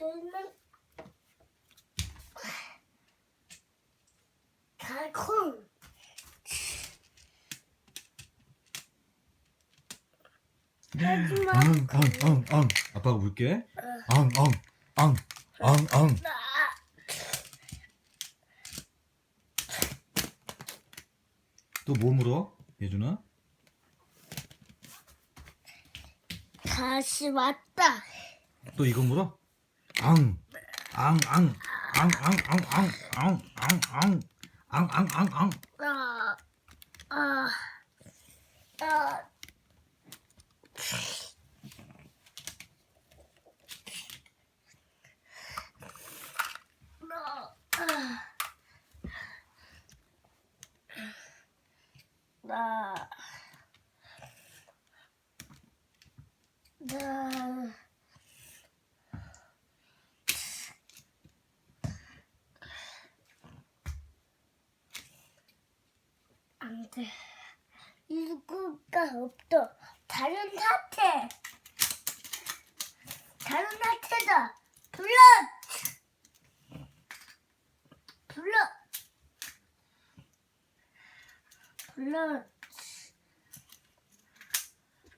저는 달콤. 하지마. 응. 아빠가 물게. 응, 응, 응, 응, 응. 나또 뭐 물어? 예준아? 다시 왔다. 또 이거 물어? 앙, 앙, 앙, 앙, 앙, 앙, 앙, 앙, 앙, 앙, 앙, 앙, 앙, 앙. 아, 아, 아. 나, 나, 안 돼. 일구가 없어. 다른 사태. 다른 사태다. 불러. 불러. 불러.